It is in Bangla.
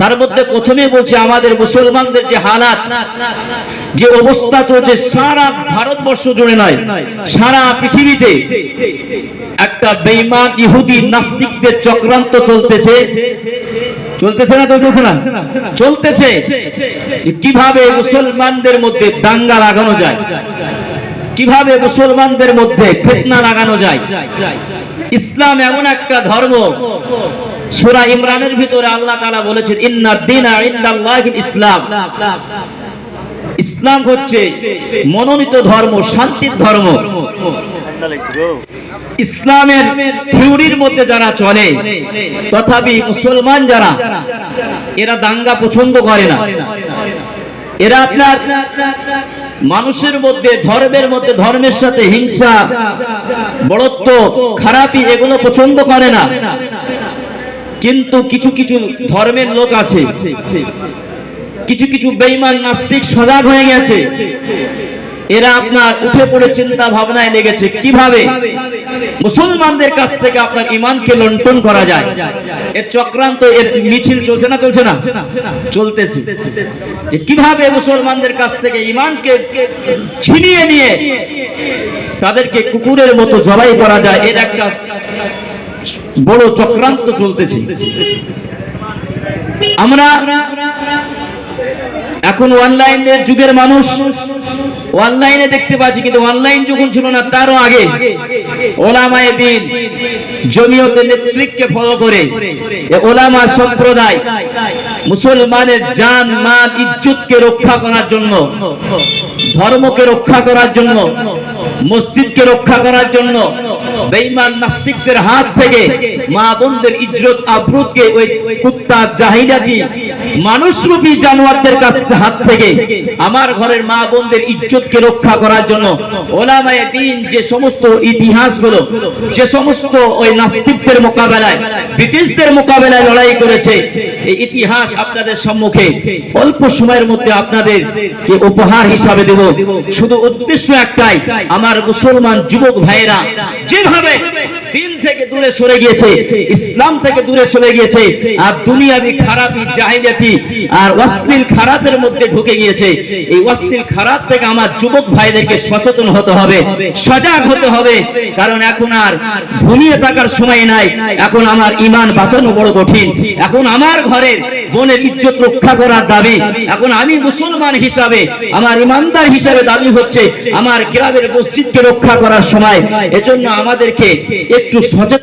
তার মধ্যে প্রথমে বলছে আমাদের মুসলমানদের যে হালাত, যে অবস্থা চলছে সারা ভারতবর্ষ জুড়ে নয়, সারা পৃথিবীতে একটা বেইমান ইহুদি নাস্তিকদের চক্রান্ত চলতেছে। চলতেছে না চলতেছে না? চলতেছে। কীভাবে মুসলমানদের মধ্যে দাঙ্গা লাগানো যায়, কীভাবে মুসলমানদের মধ্যে ফেতনা লাগানো যায়। ইসলাম এমন একটা ধর্ম সূরা ইমরানের ভিতরে আল্লাহ তাআলা বলেছেন ইন্নাদ দীনা ইসলাম। ইসলাম হচ্ছে মনোনীত ধর্ম, শান্তির ধর্ম। ইসলামের থিওরির মধ্যে যারা চলে, তথাপি মুসলমান যারা, এরা দাঙ্গা পছন্দ করে না। এরা আপনার মানুষের মধ্যে, ধর্মের মধ্যে, ধর্মের সাথে হিংসা, বড়ত্ব, খারাপি, এগুলো পছন্দ করে না। কিন্তু কিছু কিছু ধর্মের লোক আছে। কিছু কিছু বেইমান নাস্তিক সজাগ হয়ে গেছে। এরা আপনার উঠে পড়ে চিন্তা ভাবনায় লেগেছে। কীভাবে? মুসলমানদের কাছ থেকে আপনার ইমানকে লন্ঠন করা যায়। এর চক্রান্ত, এর মিছিল চলছে না চলছে না? চলতেছে। যে কীভাবে মুসলমানদের কাছ থেকে ইমানকে ছিনিয়ে নিয়ে তাদেরকে কুকুরের মতো জবাই করা যায়, এর একটা বড় চক্রান্ত চলতেছে। আমরা এখন অনলাইনের যুগের মানুষ। অনলাইনে দেখতে পাচ্ছি, কিন্তু অনলাইন যখন ছিল না, তারও আগে ওলামায়ে দিন জমিয়তের নেতৃত্বকে ফলো করে ওলামা সম্প্রদায় মুসলমানের জান, মাল, ইজ্জতকে রক্ষা করার জন্য, ধর্মকে রক্ষা করার জন্য, মসজিদকে রক্ষা করার জন্য বেঈমান নাস্তিকদের হাত থেকে মা বোনদের ইজ্জত আব্রুতকে ওই কুত্তা জাহিলাতি মানুষরূপী জানোয়ারদের কাছ হাত থেকে আমার ঘরের মা বোনদের ইজ্জতকে রক্ষা করার জন্য ওলামায়ে দিন যে সমস্ত ইতিহাসগুলো যে সমস্ত ওই নাস্তিকদের মোকাবেলায়, ব্রিটিশদের মোকাবেলায় লড়াই করেছে, এই ইতিহাস আপনাদের সম্মুখে অল্প সময়ের মধ্যে আপনাদের কে উপহার হিসাবে দেব। শুধু উদ্দেশ্য একটাই, আমার মুসলমান যুবক ভাইয়েরা, যেভাবে দিন থেকে দূরে সরে গিয়েছে, ইসলাম থেকে দূরে সরে গিয়েছে, আর দুনিয়াবি খারাপি, জাহিলিয়াতি আর অশ্লীল খারাপের মধ্যে ঢুকে গিয়েছে। এই অশ্লীল খারাপ থেকে আমার যুবক ভাইদেরকে সচেতন হতে হবে, সজাগ হতে হবে, কারণ এখন আর ঘুমিয়ে থাকার সময় নাই, এখন আমার ইমান বাঁচানো বড় কঠিন। এখন আমার ঘরের বোনের ইজ্জত রক্ষা করার দাবি, এখন আমি মুসলমান হিসাবে, আমার ইমানদার হিসাবে দাবি হচ্ছে, আমার গ্রামের মসজিদকে রক্ষা করার সময়। এজন্য আমাদেরকে একটু সচেতন